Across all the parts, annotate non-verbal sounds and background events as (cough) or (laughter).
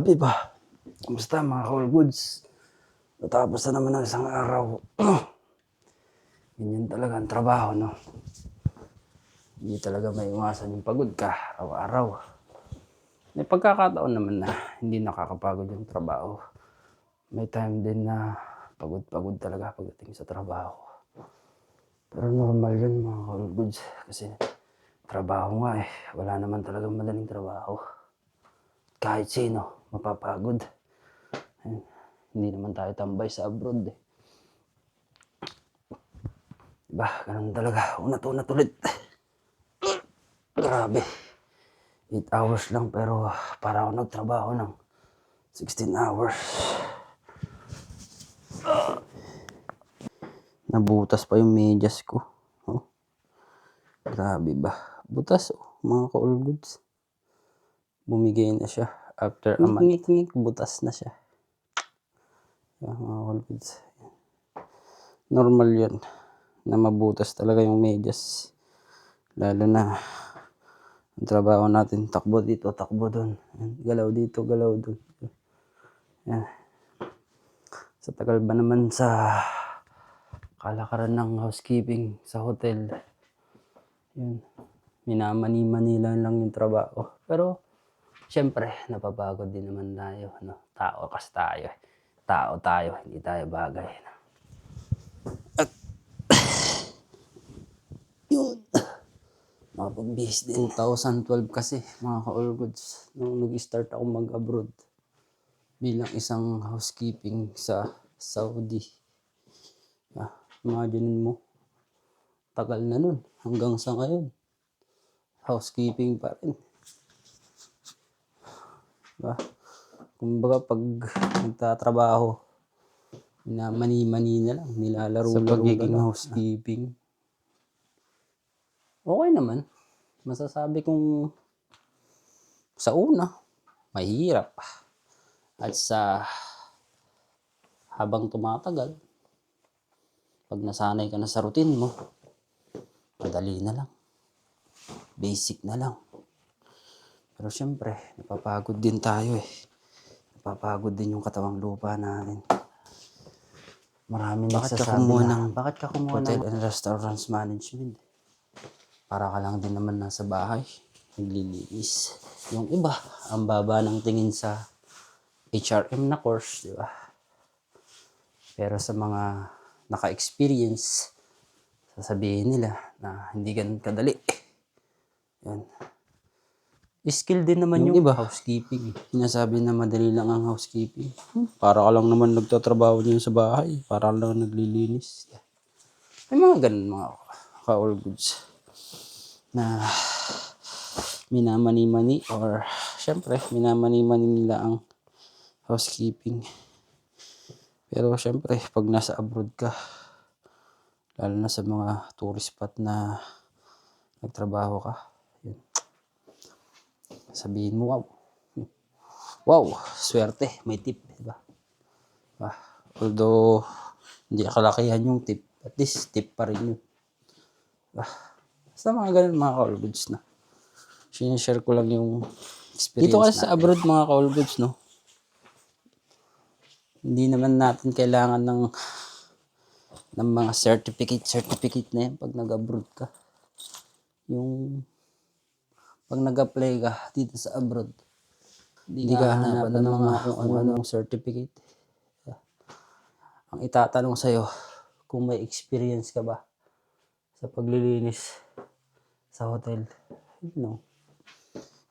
Grabe ba? Kumusta mga call goods? Natapos na naman ng isang araw. (clears throat) Ganyan talaga ang trabaho, no? Hindi talaga may iwasan yung pagod ka araw-araw. May pagkakataon naman na hindi nakakapagod yung trabaho. May time din na pagod-pagod talaga pagdating sa trabaho. Pero normal yun mga call goods. Kasi trabaho nga eh. Wala naman talagang madaling trabaho kahit sino mapapagod. Ayun. Hindi naman tayo tambay sa abroad eh. Diba, ganun talaga. Unat-unat ulit. Grabe. 8 hours lang pero para ako nagtrabaho ng 16 hours. Nabutas pa yung medyas ko. Oh. Grabe ba? Butas oh, mga ka-all goods bumigay na siya. After a month, ngik, butas na siya. Yan, mga colpids. Normal yun na mabutas talaga yung medyas. Lalo na ang trabaho natin, takbo dito, takbo doon. Galaw dito, galaw doon. Yan. Sa tagal ba naman sa kalakaran ng housekeeping sa hotel, yun, minamani-manila lang yung trabaho. Pero, Siyempre, napapagod din naman tayo. No? Tao kasi tayo. eh. Tao tayo, hindi tayo bagay. No? At, (coughs) yun. (coughs) Makapagbihis din. 2012 kasi, mga ka-all goods, nung nag-start ako mag-abroad bilang isang housekeeping sa Saudi. Ah, imagine mo, tagal na nun, hanggang sa ngayon. Housekeeping pa rin. Diba? Kumbaga pag nagtatrabaho, minamani-mani na lang, nilalaro sa pagiging housekeeping. Okay naman. Masasabi kong sa una, mahirap. At sa habang tumatagal, pag nasanay ka na sa routine mo, madali na lang. Basic na lang. Pero syempre, napapagod din tayo eh. Napapagod din yung katawang lupa natin. Marami bakit ka kumuha ng, bakit ka kumuha Hotel and Restaurants Management? Para ka lang din naman nasa bahay. Naglilinis. Yung iba, ang baba ng tingin sa HRM na course, di ba? Pero sa mga naka-experience, sasabihin nila na hindi ganun kadali. Yan. Skill din naman yung, iba, housekeeping. Sinasabi na madali lang ang housekeeping. Hmm, Para ka lang naman nagtatrabaho din sa bahay. Para lang naglilinis. May mga ganun mga ka-all goods. Na minamani-mani or syempre minamani-mani nila ang housekeeping. Pero syempre pag nasa abroad ka, lalo na sa mga tourist spot na nagtrabaho ka, sabihin mo, wow. Wow, swerte, may tip, di ba? Ah, although, hindi kalakihan yung tip, at least tip pa rin yun. Ah, basta mga ganun mga call goods na. Sinishare ko lang yung experience Dito kasi sa abroad mga call goods, no? Hindi naman natin kailangan ng ng mga certificate, certificate na yan pag nag-abroad ka. Yung pag nag-apply ka dito sa abroad, hindi ka hanapan ng mga kung ano-anong certificate. Ang itatanong sa'yo, kung may experience ka ba sa paglilinis sa hotel. You know,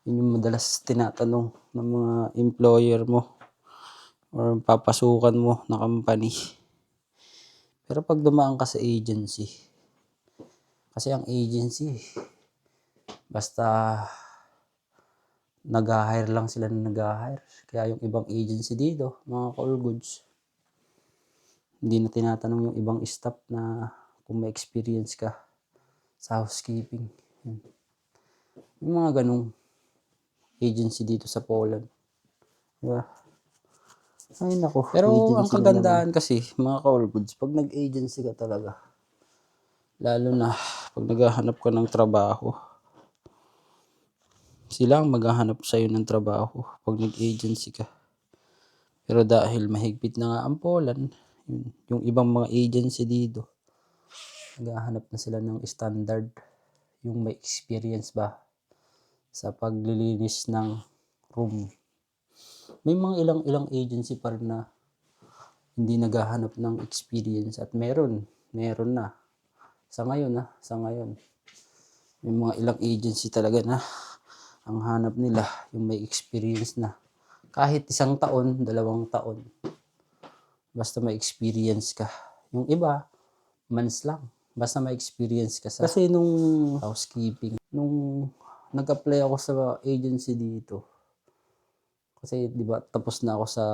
yun yung madalas tinatanong ng mga employer mo or papasukan mo na company. Pero pag dumaan ka sa agency, kasi ang agency, basta nag-hire lang sila na nag-hire. Kaya yung ibang agency dito, mga call goods, hindi na tinatanong yung ibang staff na kung may experience ka sa housekeeping. Yun. Yung mga ganong agency dito sa Poland. Diba? Ay nako. Pero ang kagandahan kasi, mga call goods, pag nag-agency ka talaga, lalo na pag naghahanap ka ng trabaho, sila ang maghahanap sa'yo ng trabaho pag nag-agency ka. Pero dahil mahigpit na nga ang Poland, yun, yung ibang mga agency dito, naghahanap na sila ng standard, yung may experience ba sa paglilinis ng room. May mga ilang-ilang agency pa rin na hindi naghahanap ng experience at meron, meron na. Sa ngayon na, sa ngayon. May mga ilang agency talaga na ang hanap nila yung may experience na. Kahit isang taon, dalawang taon. Basta may experience ka. Yung iba, months lang. Basta may experience ka sa Kasi nung housekeeping, nung nag-apply ako sa agency dito, kasi di ba tapos na ako sa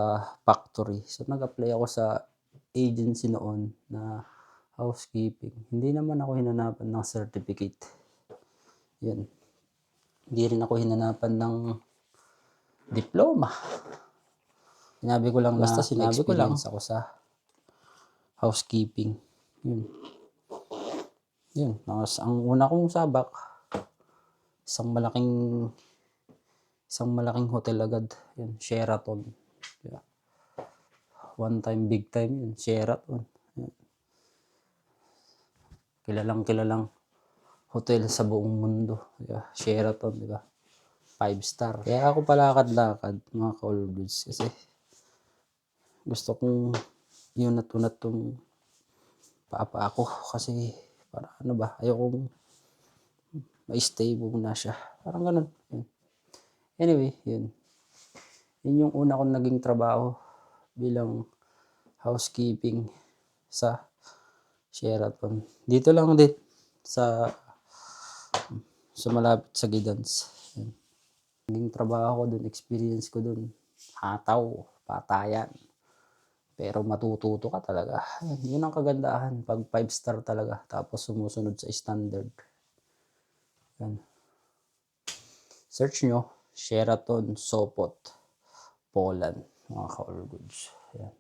factory. So nag-apply ako sa agency noon na housekeeping. Hindi naman ako hinanapan ng certificate. Yan. Hindi rin ako hinanapan ng diploma. Sinabi ko lang Basta na sinabi ko lang ako sa housekeeping. Yun. Yun. Ang, ang una kong sabak, isang malaking isang malaking hotel agad. Yun, Sheraton. Yeah. One time, big time yun. Sheraton. Yun. Kilalang kilalang hotel sa buong mundo. Yeah. Sheraton, di ba? Five star. Kaya ako palakad-lakad, mga ka-all goods. Kasi gusto kong yun at unat tong papa ako. Kasi para ano ba, ayokong ma-stay muna siya. Parang ganun. Anyway, yun. Yun yung una kong naging trabaho bilang housekeeping sa Sheraton. Dito lang din sa sa malapit sa Gidans. Yun. Naging trabaho ko dun, experience ko dun. Hataw, patayan. Pero matututo ka talaga. Yan, yun ang kagandahan. Pag 5 star talaga. Tapos sumusunod sa standard. Yan. Search nyo, Sheraton Sopot, Poland, mga ka-all goods. Yan.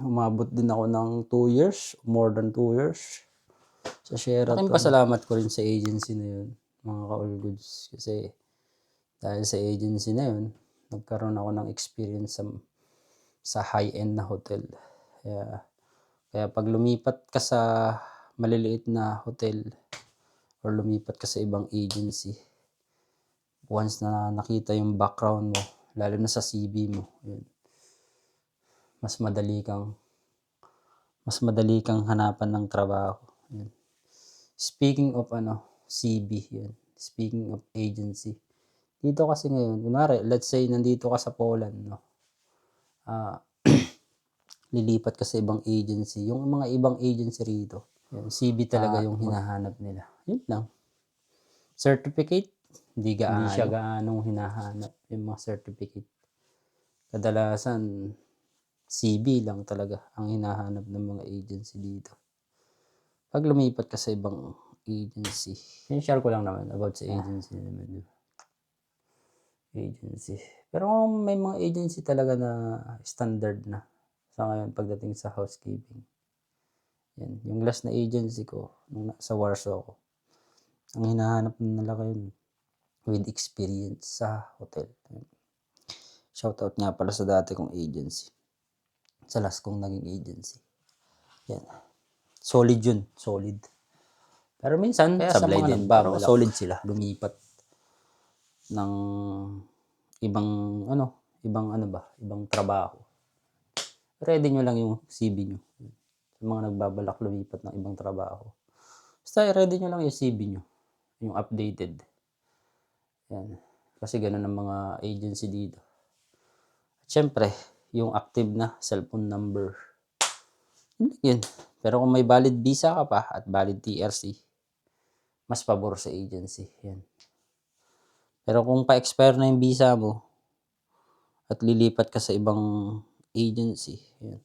Umabot din ako ng 2 years, more than 2 years sa Sheraton. Aking pasalamat ko rin sa agency na yun, mga ka-all goods. Kasi dahil sa agency na yun, nagkaroon ako ng experience sa, sa high-end na hotel. Kaya, kaya pag lumipat ka sa maliliit na hotel, or lumipat ka sa ibang agency, once na nakita yung background mo, lalo na sa CV mo, yun, mas madali kang mas madali kang hanapan ng trabaho. Yun. Speaking of ano, CV, yun. Speaking of agency. Dito kasi ngayon, kunwari, let's say nandito ka sa Poland, no? Ah, (clears throat) lilipat ka sa ibang agency. Yung mga ibang agency rito, yung CV talaga yung hinahanap nila. Yun lang. Certificate, hindi gaano. Hindi siya gaanong hinahanap yung mga certificate. Kadalasan, CV lang talaga ang hinahanap ng mga agency dito. Pag lumipat ka sa ibang agency, yung share ko lang naman about sa agency naman. di ba? Agency. Pero may mga agency talaga na standard na sa ngayon pagdating sa housekeeping. Yan. Yung last na agency ko, nung sa Warsaw ako, ang hinahanap nila kayo with experience sa hotel. Shoutout nga pala sa dati kong agency. Sa last kong naging agency. Yan. Solid yun. Solid. Pero minsan, Kaya sa sablay mga din, pero solid sila. Lumipat ng ibang, ano, ibang ano ba, ibang trabaho. Ready nyo lang yung CV nyo. Sa mga nagbabalak lumipat ng ibang trabaho. Basta ready nyo lang yung CV nyo. Yung updated. Yan. Kasi ganun ang mga agency dito. At syempre, yung active na cellphone number. Yun. Pero kung may valid visa ka pa at valid TRC, mas pabor sa agency. Yan. Pero kung pa-expire na yung visa mo at lilipat ka sa ibang agency, yan.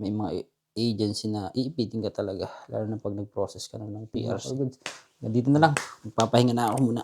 May mga agency na iipitin ka talaga lalo na pag nag-process ka na ng PR. Dito na lang. Magpapahinga na ako muna.